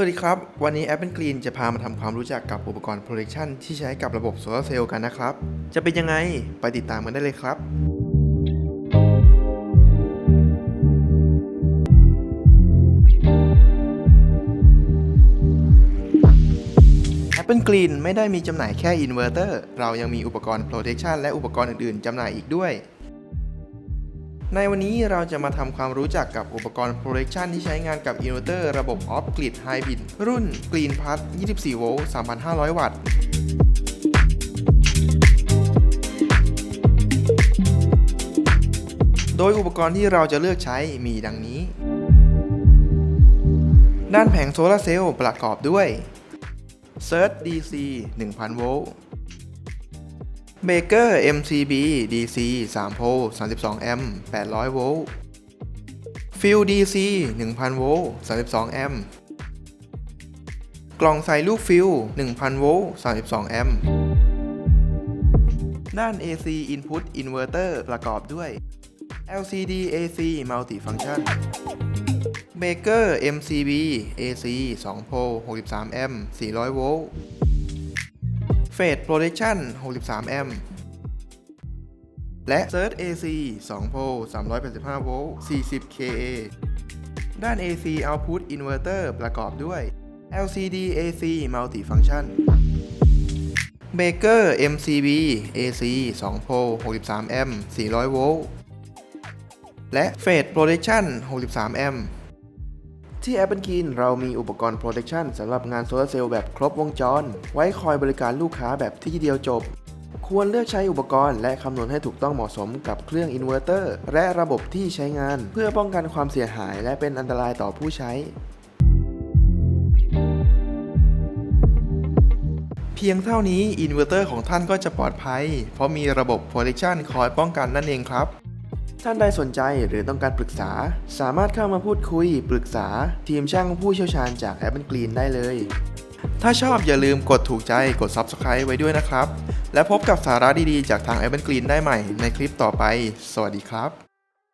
สวัสดีครับ วันนี้ Apple Green จะพามาทำความรู้จักกับอุปกรณ์ Protection ที่ใช้กับระบบโซลาร์เซลล์กันนะครับ จะเป็นยังไง ไปติดตามกันได้เลยครับ Apple Green ไม่ได้มีจำหน่ายแค่อินเวอร์เตอร์ เรายังมีอุปกรณ์ Protection และอุปกรณ์อื่นๆจำหน่ายอีกด้วย ในวันนี้เราจะมาทำความรู้จักกับอุปกรณ์ Protection ที่ใช้งานกับอินเวอร์เตอร์ระบบ Off Grid Hybrid รุ่น Green Plus 24 โวลต์ 3,500 วัตต์โดยอุปกรณ์ที่เราจะเลือกใช้มีดังนี้ ด้านแผงโซลาร์เซลล์ประกอบด้วย Surge DC 1000 โวลต์ เบเกอร์ MCB DC 3 โพล32 แอมป์800 โวลต์ ฟิล DC 1000 โวลต์ 32 แอมป์ กล่องใส่ลูกฟิล 1000 โวลต์ 32 แอมป์ ด้าน AC Input Inverter ประกอบด้วย LCD AC Multifunction เบเกอร์ MCB AC 2 โพล63 แอมป์400 โวลต์ เฟส Protection 63 แอมป์และ Surge AC 2 โพล385 โวลต์ 40 kA ด้าน AC Output Inverter ประกอบด้วย LCD AC Multifunction Baker MCB AC 2 โพล63 แอมป์400 โวลต์ และ Fade Protection 63 แอมป์ ที่ Apple Green เรามีอุปกรณ์ Protection สำหรับงานโซลาร์เซลล์แบบครบวงจร ไว้คอยบริการลูกค้าแบบที่เดียวจบ ควรเลือกใช้อุปกรณ์และคำนวณให้ถูกต้องเหมาะสมกับเครื่องอินเวอร์เตอร์และระบบที่ใช้งาน เพื่อป้องกันความเสียหายและเป็นอันตรายต่อผู้ใช้ เพียงเท่านี้อินเวอร์เตอร์ของท่านก็จะปลอดภัย เพราะมีระบบ Protection คอยป้องกันนั่นเองครับ ท่านใดสนใจหรือต้องการปรึกษา สามารถเข้ามาพูดคุย ปรึกษา ทีมช่างผู้เชี่ยวชาญจากแอปเปิลกรีนได้เลย ถ้าชอบอย่าลืมกดถูกใจกด Subscribe ไว้ด้วยนะครับ และพบกับสาระดีๆ จากทาง Apple Green ได้ใหม่ในคลิปต่อไป สวัสดีครับ